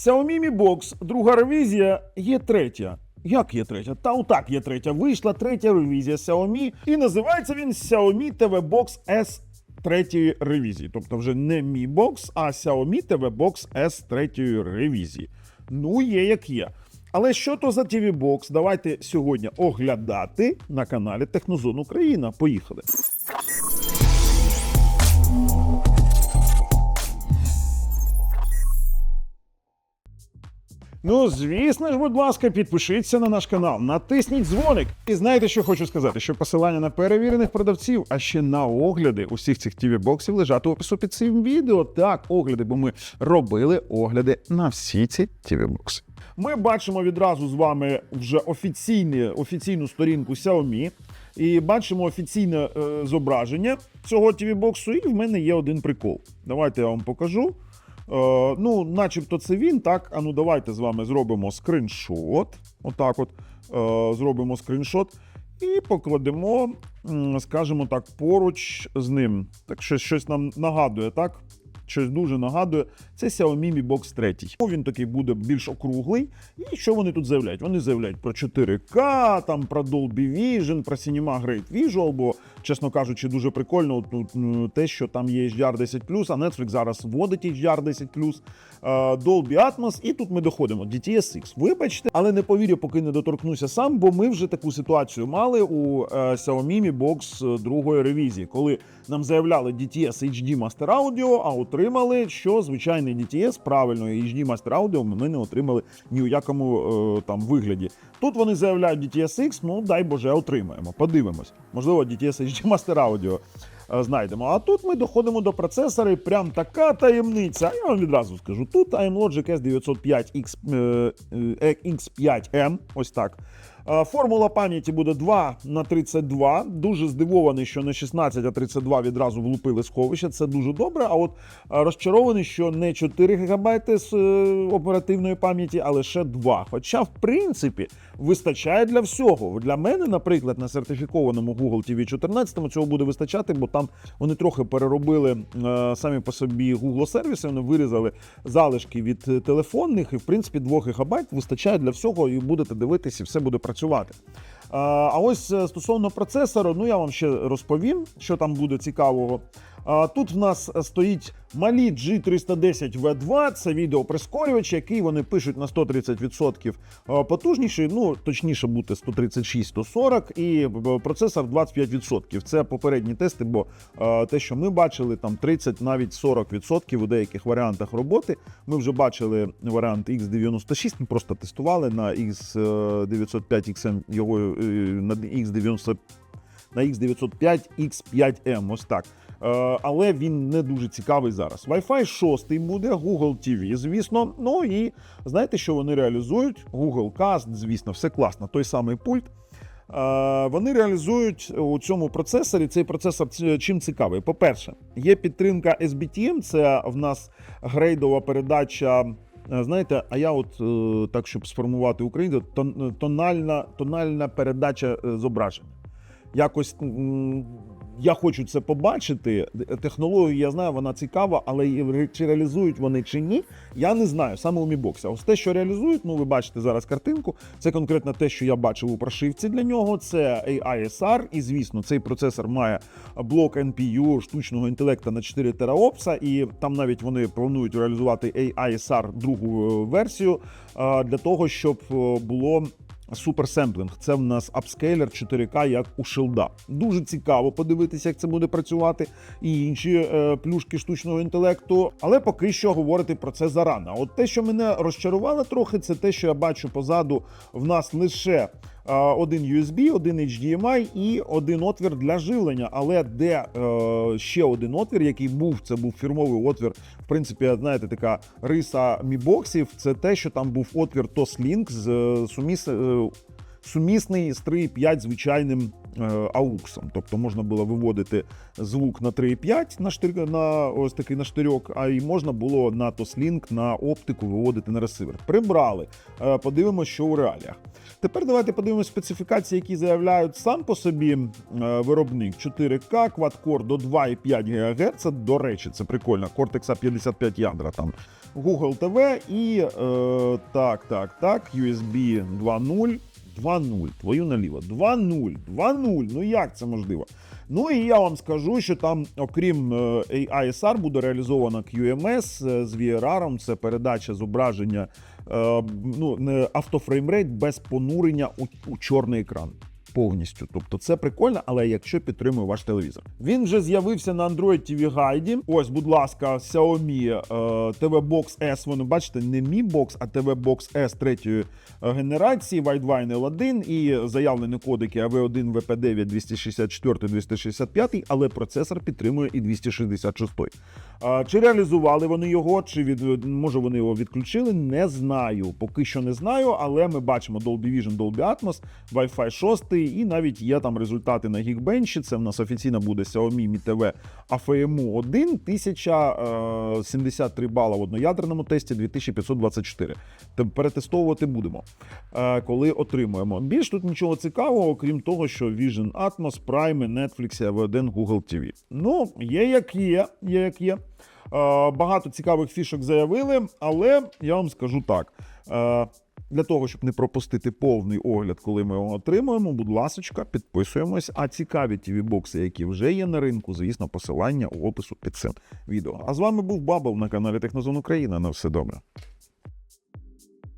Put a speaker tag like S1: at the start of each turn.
S1: Xiaomi Mi Box, друга ревізія, є третя. Як є третя? Та отак є третя. Вийшла третя ревізія Xiaomi, і називається він Xiaomi TV Box S третьої ревізії. Тобто вже не Mi Box, а Xiaomi TV Box S третьої ревізії. Ну, є як є. Але що то за TV Box? Давайте сьогодні оглядати на каналі Технозон Україна. Поїхали. Ну, звісно ж, будь ласка, підпишіться на наш канал, натисніть дзвоник. І знаєте, що хочу сказати? Що посилання на перевірених продавців, а ще на огляди усіх цих tv боксів лежать у опису під цим відео. Так, огляди, бо ми робили огляди на всі ці tv бокси. Ми бачимо відразу з вами вже офіційні, офіційну сторінку Xiaomi. І бачимо офіційне е, зображення цього tv боксу І в мене є один прикол. Давайте я вам покажу. Е, ну, начебто це він, так. А ну давайте з вами зробимо скриншот. Отак от. Е, зробимо скриншот і покладемо, скажімо так, поруч з ним. Так щось, щось нам нагадує, так? Щось дуже нагадує. Це Xiaomi Mi Box 3. Він такий буде більш округлий. І що вони тут заявляють? Вони заявляють про 4К, там про Dolby Vision, про Cinema Great Visual, бо, чесно кажучи, дуже прикольно тут те, що там є HDR 10 а Netflix зараз вводить HDR 10 е, Dolby Atmos, і тут ми доходимо. DTS-X. Вибачте, але не повірю, поки не доторкнуся сам, бо ми вже таку ситуацію мали у е, Xiaomi Mi Box е, другої ревізії, коли нам заявляли DTS HD Master Audio, а отримали, що звичайний DTS правильної HD Master Audio ми не отримали ні у якому е, там вигляді. Тут вони заявляють DTS-X, ну дай Боже, отримаємо. Подивимось. Можливо, DTS HD Master Audio е, знайдемо. А тут ми доходимо до процесора, і прям така таємниця. Я вам відразу скажу: тут AMLogic S905X, е, е, X5M, ось так. Е, Формула пам'яті буде 2 на 32. Дуже здивований, що не 16, а 32 відразу влупили сховище. Це дуже добре. А от е, розчарований, що не 4 ГБ з е, оперативної пам'яті, а лише 2. Хоча, в принципі, вистачає для всього. Для мене, наприклад, на сертифікованому Google TV 14 цього буде вистачати, бо там вони трохи переробили самі по собі Google сервіси. Вони вирізали залишки від телефонних, і в принципі 2 ГБ вистачає для всього, і будете дивитися, і все буде працювати. Е, А ось е, стосовно процесору, ну я вам ще розповім, що там буде цікавого. Тут в нас стоїть малі G310V2, це відеоприскорювач, який вони пишуть на 130% е, потужніший, ну точніше бути 136-140 і е, процесор 25%. Це попередні тести, бо е, те, що ми бачили, там 30 навіть 40% у деяких варіантах роботи. Ми вже бачили варіант X96, ми просто тестували на X905XM його е, на X90 на X905 X5M, ось так. Е, але він не дуже цікавий зараз. Wi-Fi 6 буде, Google TV, звісно. Ну і знаєте, що вони реалізують? Google Cast, звісно, все класно. Той самий пульт. Е, Вони реалізують у цьому процесорі. Цей процесор чим цікавий? По-перше, є підтримка SBTM, це в нас грейдова передача. е, Знаєте, а я от так, щоб сформувати українську, тон- тональна, тональна передача зображення. Якось я хочу це побачити. Технологію я знаю, вона цікава, але чи реалізують вони чи ні, я не знаю. Саме у Mi Box. А Ось те, що реалізують, ну ви бачите зараз картинку. Це конкретно те, що я бачив у прошивці для нього. Це AISR, і звісно, цей процесор має блок NPU штучного інтелекту на 4 тераопса, і там навіть вони планують реалізувати AISR другу е, версію е, для того, щоб е, було суперсемплинг. Це в нас апскейлер 4К, як у Шилда. Дуже цікаво подивитися, як це буде працювати, і інші е, плюшки штучного інтелекту. Але поки що говорити про це зарано. От те, що мене розчарувало трохи, це те, що я бачу позаду в нас лише. Один USB, один HDMI і один отвір для живлення. Але де е, ще один отвір, який був, це був фірмовий отвір. В принципі, знаєте, така риса мібоксів. Це те, що там був отвір Toslink з е, суміс, е, сумісний з 3.5 звичайним е, AUX. Тобто можна було виводити звук на 3,5 на штир, на ось такий на штирьок, а й можна було на Toslink, на оптику виводити на ресивер. Прибрали. Е, Подивимося, що у реаліях. Тепер давайте подивимося специфікації, які заявляють сам по собі е, виробник 4К, квадкор до 2,5 ГГц. До речі, це прикольно. Cortex 55 ядра там. Google TV і е, так, так, так, USB 2.0. 2.0, твою наліво. 2.0, 2.0. Ну як це можливо? Ну і я вам скажу, що там, окрім е, AISR, буде реалізовано QMS е, з VRR, це передача зображення, е, ну, автофреймрейт без понурення у, у чорний екран. Повністю, тобто це прикольно, але якщо підтримує ваш телевізор. Він вже з'явився на Android TV Guide. Ось, будь ласка, Xiaomi е, TV Box S. Воно бачите, не Mi Box, а TV Box S третьої е, генерації, Widevine L1 і заявлені кодики AV1, VP9, 264, 265, але процесор підтримує і 266. Е, Чи реалізували вони його, чи від може вони його відключили? Не знаю. Поки що не знаю, але ми бачимо Dolby Vision, Dolby Atmos, Wi-Fi 6, і навіть є там результати на Geekbench. Це в нас офіційно буде Xiaomi Mi TV AFMU 1, 1073 бала в одноядерному тесті, 2524. Перетестовувати будемо, е, коли отримуємо. Більш тут нічого цікавого, окрім того, що Vision Atmos, Prime, Netflix, AV1, Google TV. Ну, є як є, є як є. Е, Багато цікавих фішок заявили, але я вам скажу так. Для того, щоб не пропустити повний огляд, коли ми його отримуємо, будь ласочка, підписуємось. А цікаві ті бокси які вже є на ринку, звісно, посилання у опису під цим відео. А з вами був Бабл на каналі Технозон Україна. На все добре.